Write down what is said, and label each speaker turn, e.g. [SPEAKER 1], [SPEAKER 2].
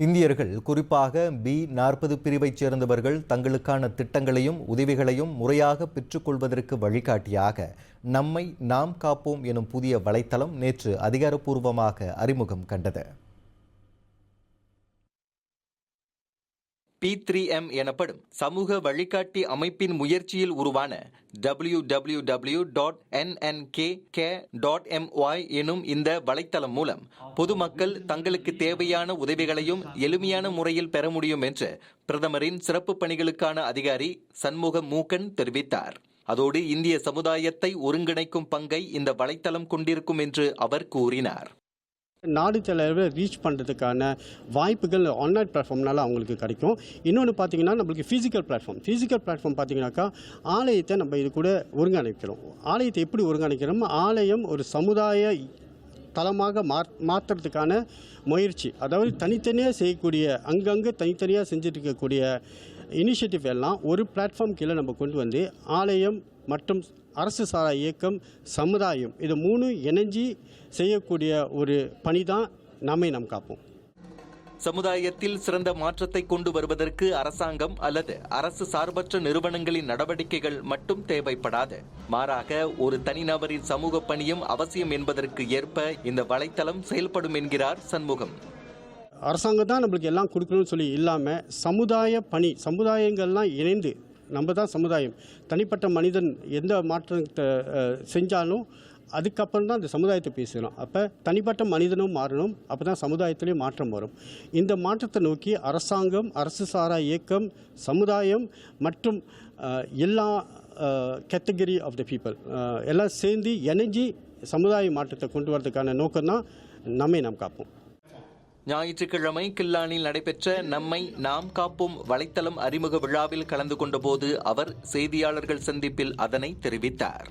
[SPEAKER 1] இந்தியர்கள் குறிப்பாக பி நாற்பது பிரிவைச் சேர்ந்தவர்கள் தங்களுக்கான திட்டங்களையும் உதவிகளையும் முறையாக பெற்றுக்கொள்வதற்கு வழிகாட்டியாக நம்மை நாம் காப்போம் எனும் புதிய வலைத்தளம் நேற்று அதிகாரப்பூர்வமாக அறிமுகம் கண்டது.
[SPEAKER 2] பி த்ரீ எம் எனப்படும் சமூக வழிகாட்டி அமைப்பின் முயற்சியில் உருவான W W W dot NNK K dot MY எனும் இந்த வலைத்தளம் மூலம் பொதுமக்கள் தங்களுக்கு தேவையான உதவிகளையும் எளிமையான முறையில் பெற முடியும் என்று பிரதமரின் சிறப்பு பணிகளுக்கான அதிகாரி சண்முக மூக்கன் தெரிவித்தார். அதோடு இந்திய சமுதாயத்தை ஒருங்கிணைக்கும் பங்கை இந்த வலைத்தளம் கொண்டிருக்கும் என்று அவர் கூறினார்.
[SPEAKER 3] நாடு தலைவர் ரீச் பண்ணுறதுக்கான வாய்ப்புகள் ஆன்லைன் பிளாட்ஃபார்ம்னால அவங்களுக்கு கிடைக்கும். இன்னொன்று பார்த்தீங்கன்னா நம்மளுக்கு ஃபிசிக்கல் பிளாட்ஃபார்ம் ஃபிசிக்கல் பிளாட்ஃபார்ம் பார்த்தீங்கன்னாக்கா ஆலயத்தை நம்ம இது கூட ஒருங்கிணைக்கிறோம். ஆலயத்தை எப்படி ஒருங்கிணைக்கிறோம் ஆலயம் ஒரு சமுதாய தளமாக மா மாற்றுறதுக்கான முயற்சி. அதாவது தனித்தனியாக செய்யக்கூடிய அங்கங்கே தனித்தனியாக செஞ்சுட்டு இருக்கக்கூடிய இனிஷியேட்டிவ் எல்லாம் ஒரு பிளாட்ஃபார்ம் கீழே நம்ம கொண்டு வந்து ஆலயம் மற்றும் அரசு சாரா இயக்கம் சமுதாயம் இது மூணு இணைஞ்சி செய்யக்கூடிய ஒரு பணி தான் நம்மை நாம் காப்போம்.
[SPEAKER 2] சமுதாயத்தில் சிறந்த மாற்றத்தை கொண்டு வருவதற்கு அரசாங்கம் அல்லது அரசு சார்பற்ற நிறுவனங்களின் நடவடிக்கைகள் மட்டும் தேவைப்படாது. மாறாக ஒரு தனிநபரின் சமூக பணியும் அவசியம் என்பதற்கு ஏற்ப இந்த வலைத்தளம் செயல்படும் என்கிறார் சண்முகம்.
[SPEAKER 3] அரசாங்கம் தான் நம்மளுக்கு எல்லாம் கொடுக்கணும்னு சொல்லி இல்லாமல் சமுதாய பணி சமுதாயங்கள்லாம் இணைந்து நம்ம தான் சமுதாயம். தனிப்பட்ட மனிதன் எந்த மாற்றத்தை செஞ்சாலும் அதுக்கப்புறம் தான் இந்த சமுதாயத்தை பேசணும். அப்போ தனிப்பட்ட மனிதனும் மாறணும் அப்போ தான் சமுதாயத்திலையும் மாற்றம் வரும். இந்த மாற்றத்தை நோக்கி அரசாங்கம் அரசு சாரா இயக்கம் சமுதாயம் மற்றும் எல்லா கேட்டகரி ஆஃப் த பீப்புள் எல்லாம் சேர்ந்து இணைஞ்சி சமுதாய மாற்றத்தை கொண்டு வரதுக்கான நோக்கம் தான் நம்மை நாம் காப்போம்.
[SPEAKER 2] ஞாயிற்றுக்கிழமை கில்லானில் நடைபெற்ற நம்மை நாம் காப்போம் வலைத்தளம் அறிமுக விழாவில் கலந்து கொண்டபோது அவர் செய்தியாளர்கள் சந்திப்பில் அதனை தெரிவித்தார்.